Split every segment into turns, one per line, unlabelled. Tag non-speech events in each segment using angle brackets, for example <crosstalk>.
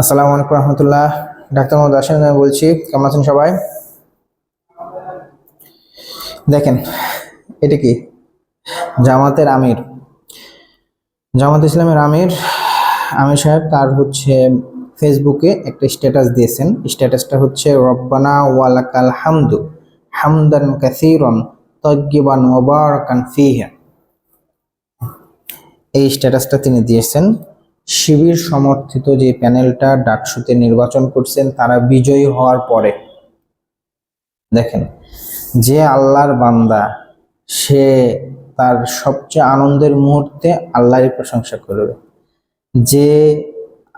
আসসালামু আলাইকুম রহমতুল্লাহ। ডাক্তার মোহাম্মদ আসেন আমি বলছি, কেমন আছেন সবাই? দেখেন, এটা কি? জামাতের আমির। জামাত ইসলামের আমির আমির সাহেব তার হচ্ছে ফেসবুকে একটা স্ট্যাটাস দিয়েছেন। স্ট্যাটাসটা হচ্ছে, রব্বানা ওয়ালাকাল হামদু হামদান কাসিরন তজ্জিবান মোবারকান ফিহা। এই স্ট্যাটাসটা তিনি দিয়েছেন। শিবির সমর্থিত যে প্যানেলটা ডাকসুতে নির্বাচন করছেন, তারা বিজয়ী হওয়ার পরে। দেখেন, যে আল্লাহর বান্দা, সে তার সবচেয়ে আনন্দের মুহূর্তে আল্লাহরই প্রশংসা করবে। যে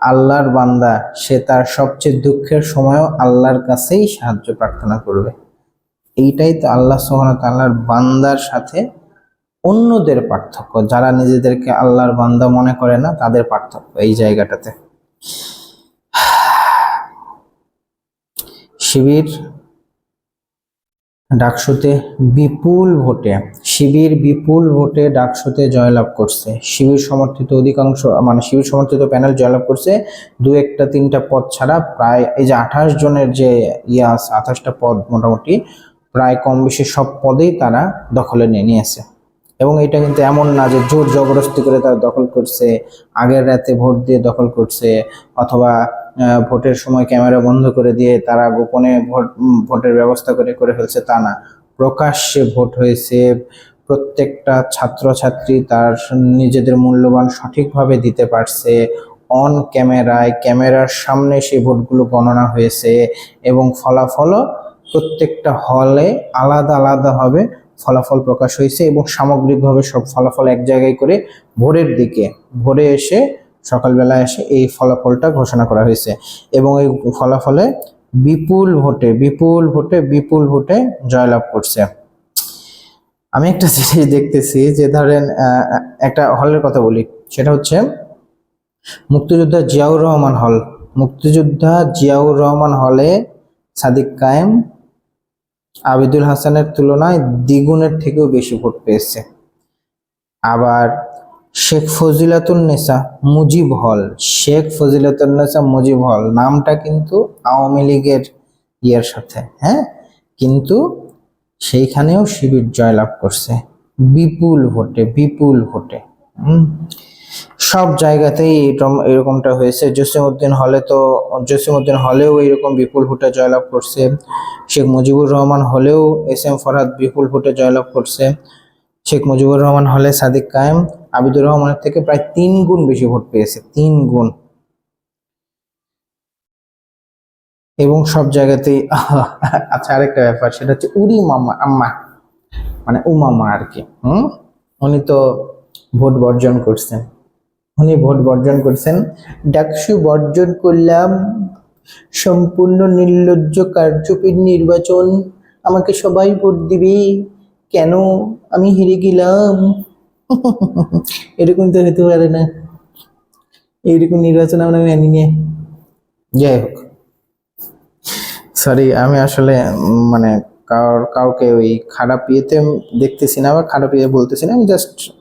আল্লাহর বান্দা, সে তার সবচেয়ে দুঃখের সময়ও আল্লাহর কাছেই সাহায্য প্রার্থনা করবে। এইটাই তো আল্লাহ সোহান আল্লাহর বান্দার সাথে অন্যদের পার্থক্য, যারা নিজেদেরকে আল্লাহর বান্দা মনে করে না, তাদের পার্থক্য এই জায়গাটাতে। শিবির ডাকসুতে বিপুল ভোটে, শিবির বিপুল ভোটে ডাকসুতে জয়লাভ করছে। শিবির সমর্থিত অধিকাংশ মানে শিবির সমর্থিত প্যানেল জয়লাভ করছে, দু একটা, তিনটা পদ ছাড়া প্রায়, এই যে আঠাশ জনের যে ইয়ে আছে, আঠাশটা পদ মোটামুটি, প্রায় কম বেশি সব পদেই তারা দখলে নিয়ে নিয়েছে। এবং এটা কিন্তু এমন না যে জোর জবরদস্তি করে তারা দখল করছে, আগের রাতে ভোট দিয়ে দখল করছে, অথবা ভোটের সময় ক্যামেরা বন্ধ করে দিয়ে তারা গোপনে ভোট ভোটের ব্যবস্থা করে করে ফেলছে তা না। প্রকাশ্যে ভোট হয়েছে, প্রত্যেকটা ছাত্রছাত্রী তার নিজেদের মূল্যবান সঠিকভাবে দিতে পারছে অন ক্যামেরায় ক্যামেরার সামনে সেই ভোটগুলো গণনা হয়েছে এবং ফলাফলও প্রত্যেকটা হলে আলাদা আলাদাভাবে ফলাফল প্রকাশ হয়েছে এবং সামগ্রিকভাবে সব ফলাফল এক জায়গায় করে ভোরের দিকে, ভোরে এসে সকালবেলা এসে এই ফলাফলটা ঘোষণা করা হয়েছে এবং এই ফলাফলে বিপুল ভোটে বিপুল ভোটে বিপুল ভোটে জয়লাভ করছে। আমি একটা জিনিস দেখতেছি যে ধরেন একটা হলের কথা বলি, সেটা হচ্ছে মুক্তিযোদ্ধা জিয়াউর রহমান হল। মুক্তিযোদ্ধা জিয়াউর রহমান হলে সাদিক কায়েম আবিদুল হাসানের তুলনায় দ্বিগুণের থেকেও বেশি ভোট পেয়েছে। আবার শেখ ফজিলাতুন্নেসা মুজিব হল। শেখ ফজিলাতুন্নেসা মুজিব হল নামটা কিন্তু আওয়ামী লীগের ইয়ের সাথে হ্যাঁ? কিন্তু সেইখানেও শিবির জয়লাভ করছে। বিপুল ভোটে বিপুল ভোটে। সব জায়গাতেই এরকম এরকমটা হয়েছে। জসিমউদ্দিন হলে তো, জসিমউদ্দিন হলেও এরকম বিপুল ভোটে জয়লাভ করছে। শেখ মুজিবুর রহমান হলেও এস এম ফরহাদ বিপুল ভোটে জয়লাভ করছে। শেখ মুজিবুর রহমান হলে সাদিক কায়েম, আবিদুর রহমানের থেকে প্রায় তিন গুণ বেশি ভোট পেয়েছে, তিন গুণ। এবং সব জায়গাতেই <laughs> আচ্ছা আরেকটা ব্যাপার, সেটা হচ্ছে উরি মামা, আম্মা মানে উমামা আর কি, হুম? উনি তো ভোট বর্জন করছেন। উনি ভোট বর্জন করছেন। ডাকসু বর্জন করলাম, সম্পূর্ণ নির্লজ্জ কার্যকরী নির্বাচন, আমাকে সবাই ভোট দিবে, কেন আমি হেরে গেলাম? <laughs> এরকম তো হতে পারে না। এইরকম নির্বাচন আমরা মানি নিয়ে। যাই হোক। সরি আমি আসলে মানে কার, কাউকে ওই খারাপ ইয়েতে দেখতেছি না বা খারাপ ইয়ে বলতেছি না, আমি জাস্ট